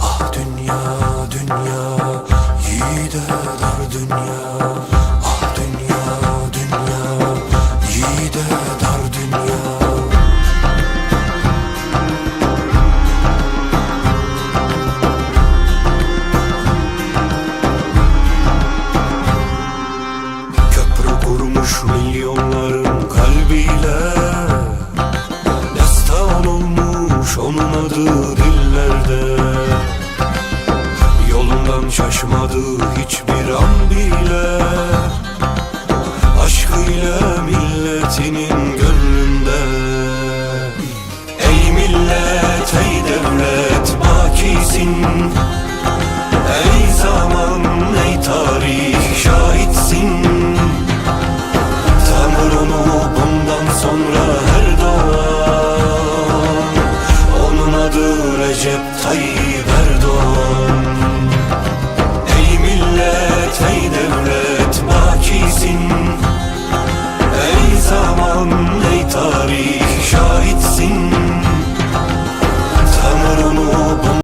Ah dünya dünya yiğide dar dünya. Ah dünya dünya yiğide dar dünya. Köprü kurmuş milyonların kalbiyle onun adı dillerde. Yolundan şaşmadı hiçbir an bile. Aşkıyla milletinin gönlünde. Ey millet ey devlet bakisin Recep Tayyip Erdoğan. Ey millet, ey devlet bakisin Ey zaman, ey tarih şahitsin.